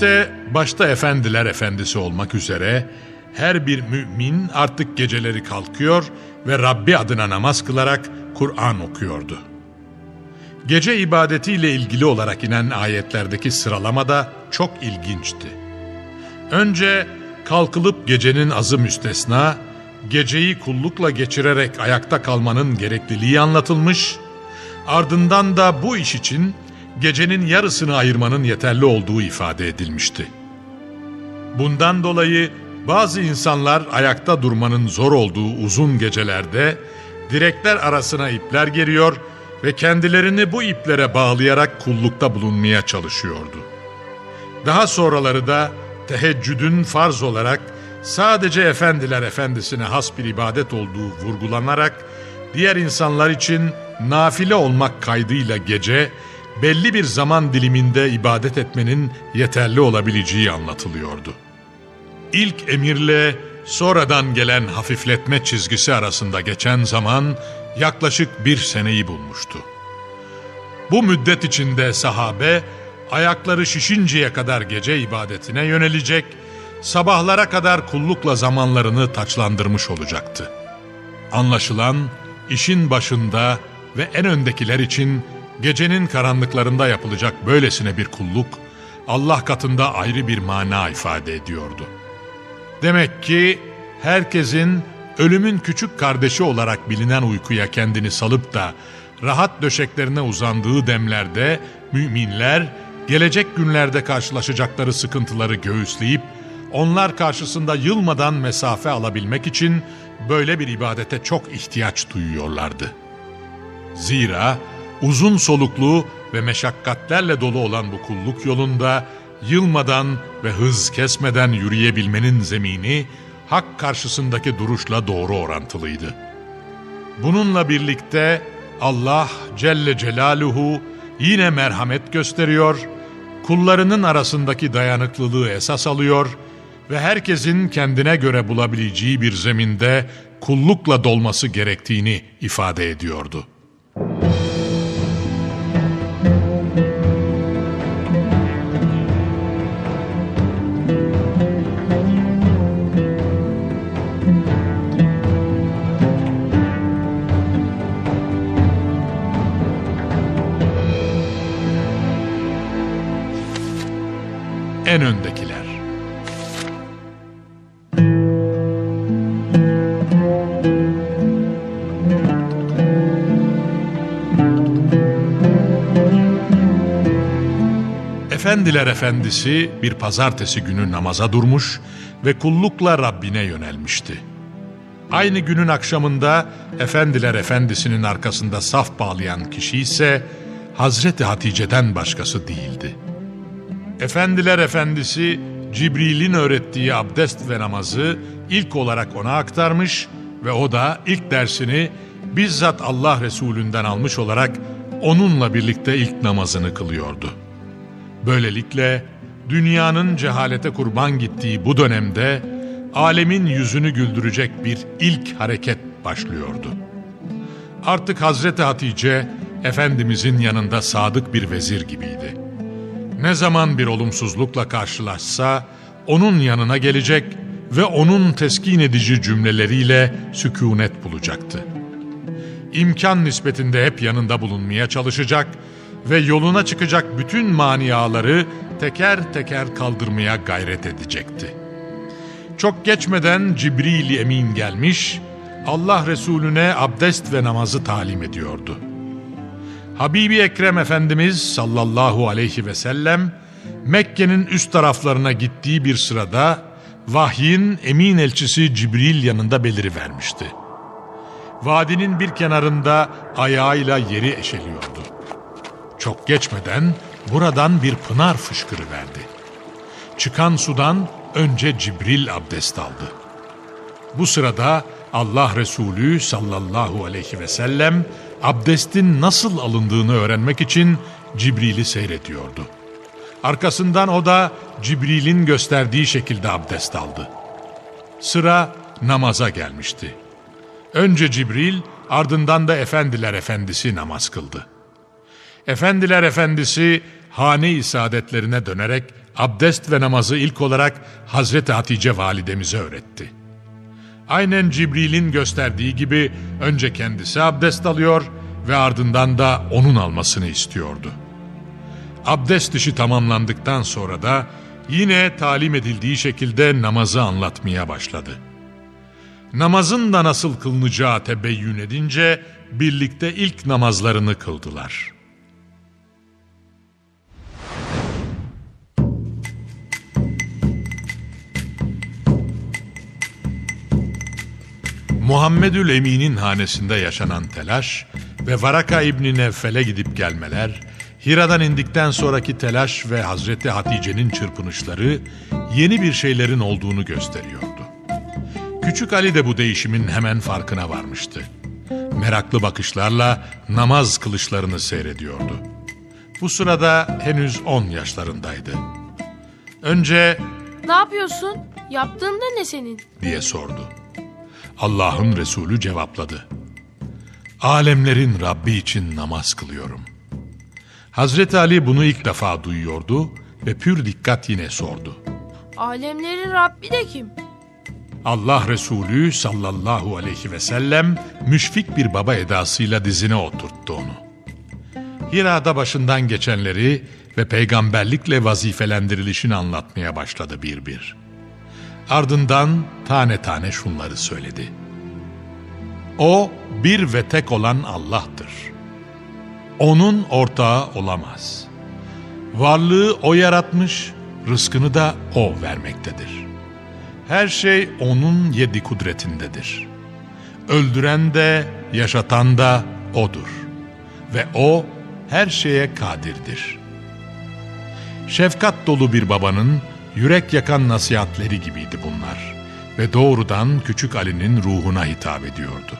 İşte başta efendiler efendisi olmak üzere her bir mümin artık geceleri kalkıyor ve Rabbi adına namaz kılarak Kur'an okuyordu. Gece ibadetiyle ilgili olarak inen ayetlerdeki sıralama da çok ilginçti. Önce kalkılıp gecenin azı müstesna, geceyi kullukla geçirerek ayakta kalmanın gerekliliği anlatılmış, ardından da bu iş için gecenin yarısını ayırmanın yeterli olduğu ifade edilmişti. Bundan dolayı bazı insanlar ayakta durmanın zor olduğu uzun gecelerde direkler arasına ipler geriyor ve kendilerini bu iplere bağlayarak kullukta bulunmaya çalışıyordu. Daha sonraları da teheccüdün farz olarak sadece efendiler efendisine has bir ibadet olduğu vurgulanarak diğer insanlar için nafile olmak kaydıyla gece belli bir zaman diliminde ibadet etmenin yeterli olabileceği anlatılıyordu. İlk emirle sonradan gelen hafifletme çizgisi arasında geçen zaman yaklaşık bir seneyi bulmuştu. Bu müddet içinde sahabe ayakları şişinceye kadar gece ibadetine yönelecek, sabahlara kadar kullukla zamanlarını taçlandırmış olacaktı. Anlaşılan işin başında ve en öndekiler için gecenin karanlıklarında yapılacak böylesine bir kulluk Allah katında ayrı bir mana ifade ediyordu. Demek ki herkesin ölümün küçük kardeşi olarak bilinen uykuya kendini salıp da rahat döşeklerine uzandığı demlerde müminler gelecek günlerde karşılaşacakları sıkıntıları göğüsleyip onlar karşısında yılmadan mesafe alabilmek için böyle bir ibadete çok ihtiyaç duyuyorlardı. Zira uzun soluklu ve meşakkatlerle dolu olan bu kulluk yolunda yılmadan ve hız kesmeden yürüyebilmenin zemini hak karşısındaki duruşla doğru orantılıydı. Bununla birlikte Allah Celle Celaluhu yine merhamet gösteriyor, kullarının arasındaki dayanıklılığı esas alıyor ve herkesin kendine göre bulabileceği bir zeminde kullukla dolması gerektiğini ifade ediyordu. En öndekiler. Efendiler Efendisi bir pazartesi günü namaza durmuş ve kullukla Rabbine yönelmişti. Aynı günün akşamında Efendiler Efendisi'nin arkasında saf bağlayan kişi ise Hazreti Hatice'den başkası değildi. Efendiler Efendisi Cibril'in öğrettiği abdest ve namazı ilk olarak ona aktarmış ve o da ilk dersini bizzat Allah Resulünden almış olarak onunla birlikte ilk namazını kılıyordu. Böylelikle dünyanın cehalete kurban gittiği bu dönemde alemin yüzünü güldürecek bir ilk hareket başlıyordu. Artık Hazreti Hatice Efendimizin yanında sadık bir vezir gibiydi. Ne zaman bir olumsuzlukla karşılaşsa onun yanına gelecek ve onun teskin edici cümleleriyle sükunet bulacaktı. İmkan nispetinde hep yanında bulunmaya çalışacak ve yoluna çıkacak bütün maniaları teker teker kaldırmaya gayret edecekti. Çok geçmeden Cibril Emin gelmiş, Allah Resulüne abdest ve namazı talim ediyordu. Habibi Ekrem Efendimiz sallallahu aleyhi ve sellem Mekke'nin üst taraflarına gittiği bir sırada vahyin emin elçisi Cibril yanında belirivermişti. Vadinin bir kenarında ayağıyla yeri eşeliyordu. Çok geçmeden buradan bir pınar fışkırıverdi. Çıkan sudan önce Cibril abdest aldı. Bu sırada Allah Resulü sallallahu aleyhi ve sellem abdestin nasıl alındığını öğrenmek için Cibril'i seyrediyordu. Arkasından o da Cibril'in gösterdiği şekilde abdest aldı. Sıra namaza gelmişti. Önce Cibril, ardından da Efendiler Efendisi namaz kıldı. Efendiler Efendisi hane-i saadetlerine dönerek abdest ve namazı ilk olarak Hazreti Hatice validemize öğretti. Aynen Cibril'in gösterdiği gibi önce kendisi abdest alıyor ve ardından da onun almasını istiyordu. Abdest işi tamamlandıktan sonra da yine talim edildiği şekilde namazı anlatmaya başladı. Namazın da nasıl kılınacağı tebeyyün edince birlikte ilk namazlarını kıldılar. Muhammedül Emin'in hanesinde yaşanan telaş ve Varaka İbni Nevfel'e gidip gelmeler, Hira'dan indikten sonraki telaş ve Hazreti Hatice'nin çırpınışları yeni bir şeylerin olduğunu gösteriyordu. Küçük Ali de bu değişimin hemen farkına varmıştı. Meraklı bakışlarla namaz kılıçlarını seyrediyordu. Bu sırada henüz 10 yaşlarındaydı. Önce Ne yapıyorsun? Yaptığın da ne senin? diye sordu. Allah'ın Resulü cevapladı. Alemlerin Rabbi için namaz kılıyorum. Hazreti Ali bunu ilk defa duyuyordu ve pür dikkat yine sordu. Alemlerin Rabbi de kim? Allah Resulü sallallahu aleyhi ve sellem müşfik bir baba edasıyla dizine oturttu onu. Hira'da başından geçenleri ve peygamberlikle vazifelendirilişini anlatmaya başladı bir bir. Ardından tane tane şunları söyledi. O bir ve tek olan Allah'tır. Onun ortağı olamaz. Varlığı O yaratmış, rızkını da O vermektedir. Her şey O'nun yedi kudretindedir. Öldüren de, yaşatan da O'dur. Ve O her şeye kadirdir. Şefkat dolu bir babanın yürek yakan nasihatleri gibiydi bunlar ve doğrudan küçük Ali'nin ruhuna hitap ediyordu.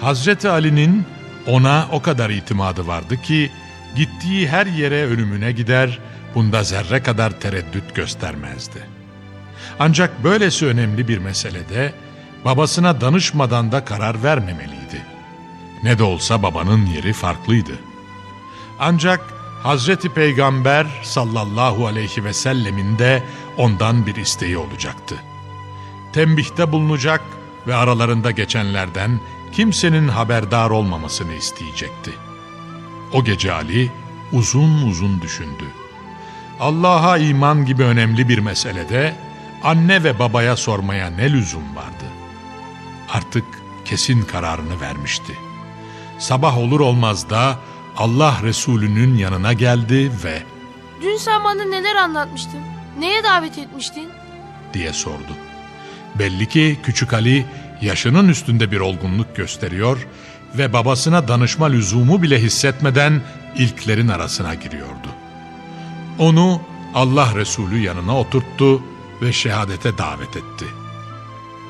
Hazreti Ali'nin ona o kadar itimadı vardı ki gittiği her yere ölümüne gider, bunda zerre kadar tereddüt göstermezdi. Ancak böylesi önemli bir meselede babasına danışmadan da karar vermemeliydi. Ne de olsa babanın yeri farklıydı. Ancak Hazreti Peygamber sallallahu aleyhi ve sellemin de ondan bir isteği olacaktı. Tembihte bulunacak ve aralarında geçenlerden kimsenin haberdar olmamasını isteyecekti. O gece Ali uzun uzun düşündü. Allah'a iman gibi önemli bir meselede anne ve babaya sormaya ne lüzum vardı? Artık kesin kararını vermişti. Sabah olur olmaz da Allah Resulü'nün yanına geldi ve Dün sen bana neler anlatmıştın? Neye davet etmiştin? diye sordu. Belli ki küçük Ali yaşının üstünde bir olgunluk gösteriyor ve babasına danışma lüzumu bile hissetmeden ilklerin arasına giriyordu. Onu Allah Resulü yanına oturttu ve şehadete davet etti.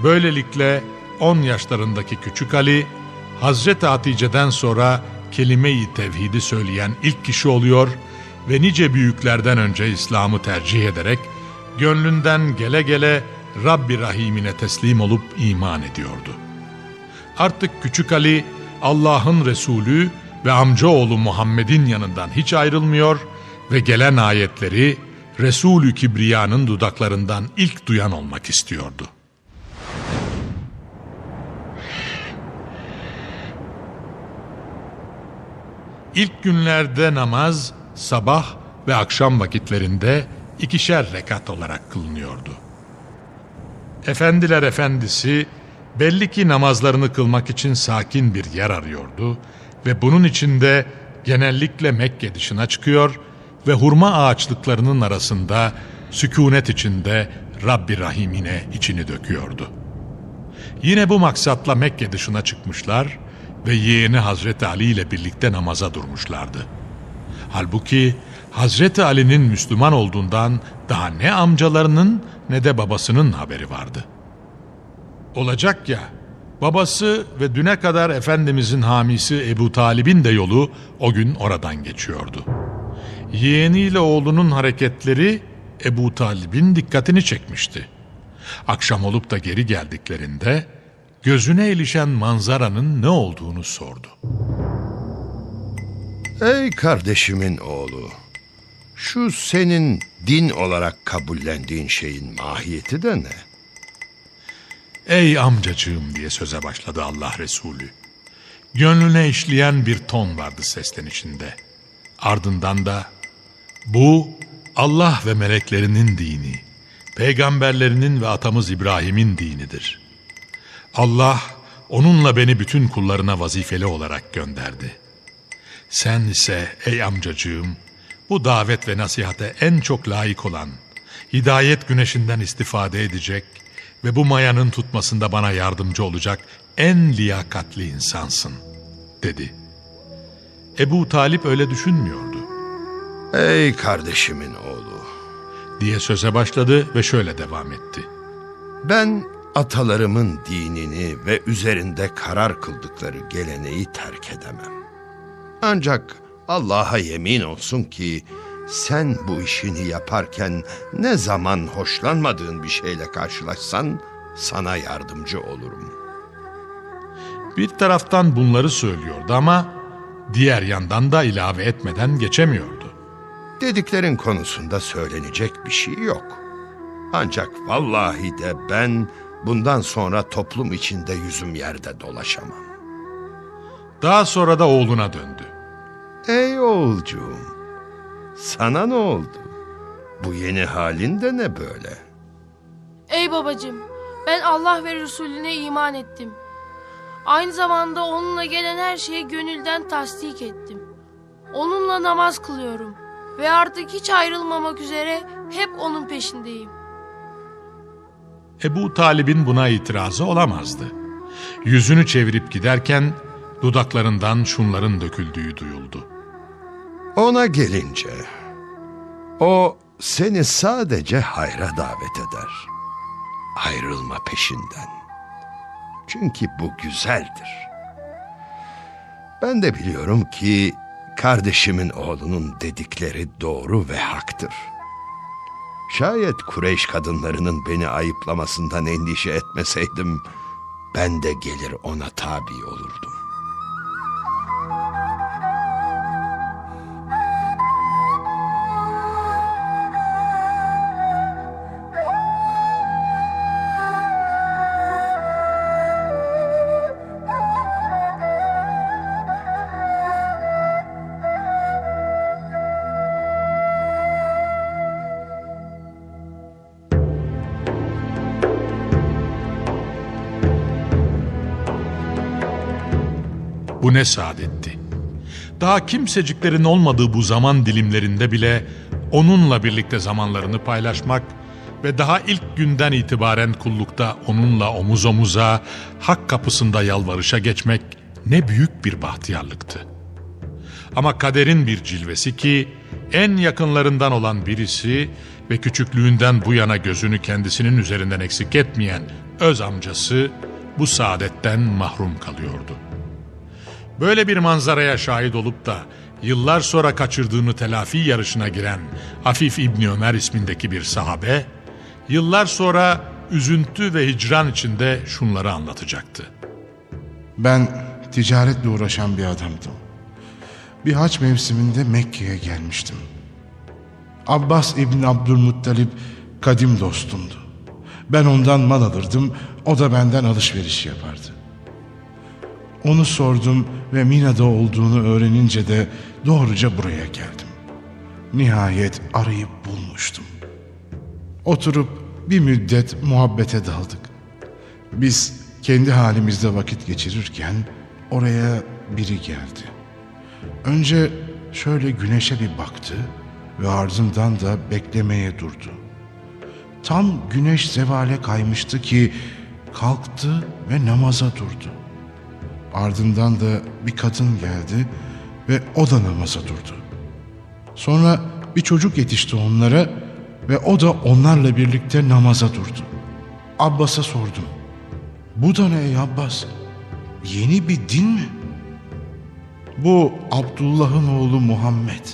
Böylelikle 10 yaşlarındaki küçük Ali, Hazreti Hatice'den sonra kelime-i tevhidi söyleyen ilk kişi oluyor ve nice büyüklerden önce İslam'ı tercih ederek gönlünden gele gele Rabbi Rahim'ine teslim olup iman ediyordu. Artık küçük Ali Allah'ın Resulü ve amcaoğlu Muhammed'in yanından hiç ayrılmıyor ve gelen ayetleri Resulü Kibriya'nın dudaklarından ilk duyan olmak istiyordu. İlk günlerde namaz sabah ve akşam vakitlerinde ikişer rekat olarak kılınıyordu. Efendiler efendisi belli ki namazlarını kılmak için sakin bir yer arıyordu ve bunun içinde genellikle Mekke dışına çıkıyor ve hurma ağaçlıklarının arasında sükunet içinde Rabbi Rahim'ine içini döküyordu. Yine bu maksatla Mekke dışına çıkmışlar ve yeğeni Hazreti Ali ile birlikte namaza durmuşlardı. Halbuki Hazreti Ali'nin Müslüman olduğundan daha ne amcalarının ne de babasının haberi vardı. Olacak ya, babası ve düne kadar Efendimizin hamisi Ebu Talib'in de yolu o gün oradan geçiyordu. Yeğeniyle oğlunun hareketleri Ebu Talib'in dikkatini çekmişti. Akşam olup da geri geldiklerinde gözüne ilişen manzaranın ne olduğunu sordu. Ey kardeşimin oğlu, Şu senin din olarak kabullendiğin şeyin mahiyeti de ne? Ey amcacığım diye söze başladı Allah Resulü. Gönlüne işleyen bir ton vardı seslenişinde. Ardından da bu Allah ve meleklerinin dini, peygamberlerinin ve atamız İbrahim'in dinidir. Allah onunla beni bütün kullarına vazifeli olarak gönderdi. Sen ise ey amcacığım bu davet ve nasihate en çok layık olan, hidayet güneşinden istifade edecek ve bu mayanın tutmasında bana yardımcı olacak en liyakatli insansın, dedi. Ebu Talip öyle düşünmüyordu, Ey kardeşimin oğlu, diye söze başladı ve şöyle devam etti. ben atalarımın dinini ve üzerinde karar kıldıkları geleneği terk edemem. Ancak Allah'a yemin olsun ki sen bu işini yaparken ne zaman hoşlanmadığın bir şeyle karşılaşsan sana yardımcı olurum. Bir taraftan bunları söylüyordu ama diğer yandan da ilave etmeden geçemiyordu. Dediklerin konusunda söylenecek bir şey yok. Ancak vallahi de ben bundan sonra toplum içinde yüzüm yerde dolaşamam. Daha sonra da oğluna döndü. Ey oğulcuğum, sana ne oldu? Bu yeni halin de ne böyle? Ey babacığım, ben Allah ve Resulüne iman ettim. Aynı zamanda onunla gelen her şeyi gönülden tasdik ettim. Onunla namaz kılıyorum ve artık hiç ayrılmamak üzere hep onun peşindeyim. Ebu Talib'in buna itirazı olamazdı. Yüzünü çevirip giderken dudaklarından şunların döküldüğü duyuldu. Ona gelince, o seni sadece hayra davet eder. Ayrılma peşinden. Çünkü bu güzeldir. Ben de biliyorum ki kardeşimin oğlunun dedikleri doğru ve haktır. Şayet Kureyş kadınlarının beni ayıplamasından endişe etmeseydim, ben de gelir ona tabi olurdum. Ne saadetti. Daha kimseciklerin olmadığı bu zaman dilimlerinde bile onunla birlikte zamanlarını paylaşmak ve daha ilk günden itibaren kullukta onunla omuz omuza, hak kapısında yalvarışa geçmek ne büyük bir bahtiyarlıktı. Ama kaderin bir cilvesi ki en yakınlarından olan birisi ve küçüklüğünden bu yana gözünü kendisinin üzerinden eksik etmeyen öz amcası bu saadetten mahrum kalıyordu. Böyle bir manzaraya şahit olup da yıllar sonra kaçırdığını telafi yarışına giren Afif İbni Ömer ismindeki bir sahabe, yıllar sonra üzüntü ve hicran içinde şunları anlatacaktı. Ben ticaretle uğraşan bir adamdım. Bir haç mevsiminde Mekke'ye gelmiştim. Abbas İbni Abdülmuttalip kadim dostumdu. Ben ondan mal alırdım, o da benden alışveriş yapardı. Onu sordum ve Mina'da olduğunu öğrenince de doğruca buraya geldim. Nihayet arayıp bulmuştum. Oturup bir müddet muhabbete daldık. Biz kendi halimizde vakit geçirirken oraya biri geldi. Önce şöyle güneşe bir baktı ve ardından da beklemeye durdu. Tam güneş zevale kaymıştı ki kalktı ve namaza durdu. Ardından da bir kadın geldi ve o da namaza durdu. Sonra bir çocuk yetişti onlara ve o da onlarla birlikte namaza durdu. Abbas'a sordum. Bu da ne ey Abbas? Yeni bir din mi? Bu Abdullah'ın oğlu Muhammed.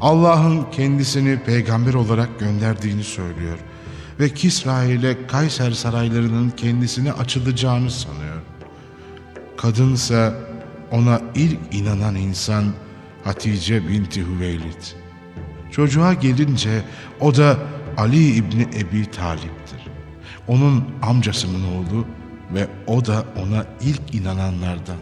Allah'ın kendisini peygamber olarak gönderdiğini söylüyor ve Kisra ile Kayser saraylarının kendisine açılacağını sanıyor. Kadınsa ona ilk inanan insan Hatice binti Hüveylid. Çocuğa gelince o da Ali İbni Ebi Talip'tir. Onun amcasının oğlu ve o da ona ilk inananlardan.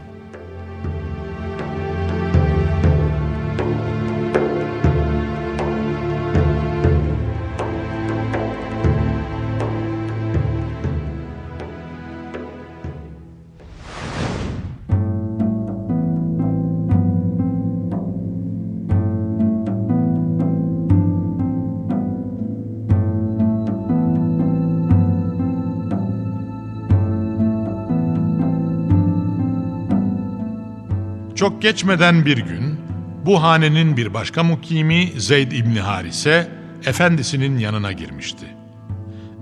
Çok geçmeden bir gün bu hanenin bir başka mukimi Zeyd İbni Harise efendisinin yanına girmişti.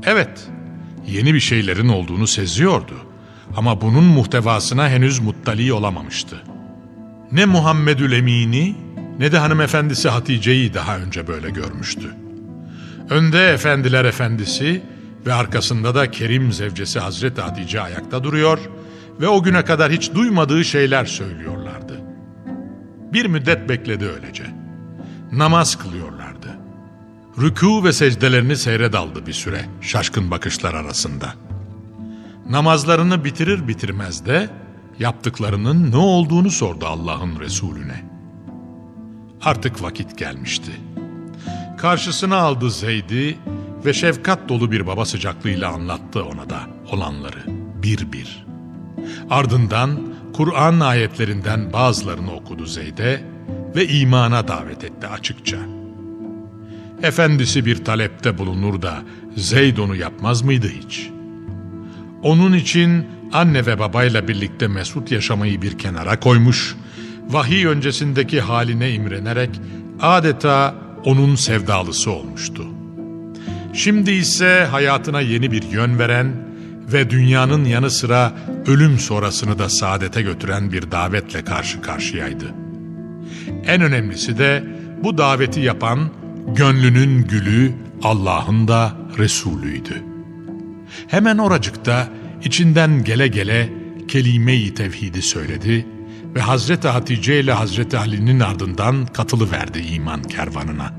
Evet, yeni bir şeylerin olduğunu seziyordu ama bunun muhtevasına henüz muttali olamamıştı. Ne Muhammedül Emin'i ne de hanımefendisi Hatice'yi daha önce böyle görmüştü. Önde efendiler efendisi ve arkasında da Kerim zevcesi Hazreti Hatice ayakta duruyor o güne kadar hiç duymadığı şeyler söylüyorlardı. Bir müddet bekledi öylece. Namaz kılıyorlardı. Rükû ve secdelerini seyredaldı bir süre şaşkın bakışlar arasında. Namazlarını bitirir bitirmez de yaptıklarının ne olduğunu sordu Allah'ın Resulüne. Artık vakit gelmişti. Karşısına aldı Zeyd'i ve şefkat dolu bir baba sıcaklığıyla anlattı ona da olanları bir bir. Ardından Kur'an ayetlerinden bazılarını okudu Zeyd'e ve imana davet etti açıkça. Efendisi bir talepte bulunur da Zeyd onu yapmaz mıydı hiç? Onun için anne ve babayla birlikte mesut yaşamayı bir kenara koymuş, vahiy öncesindeki haline imrenerek adeta onun sevdalısı olmuştu. Şimdi ise hayatına yeni bir yön veren ve dünyanın yanı sıra ölüm sonrasını da saadete götüren bir davetle karşı karşıyaydı. En önemlisi de bu daveti yapan gönlünün gülü Allah'ın da Resulüydü. Hemen oracıkta içinden gele gele kelime-i tevhidi söyledi ve Hazreti Hatice ile Hazreti Ali'nin ardından katılı verdi iman kervanına.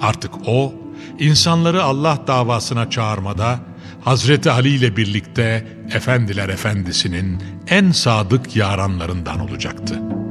Artık o insanları Allah davasına çağırmada Hazreti Ali ile birlikte Efendiler Efendisi'nin en sadık yaranlarından olacaktı.''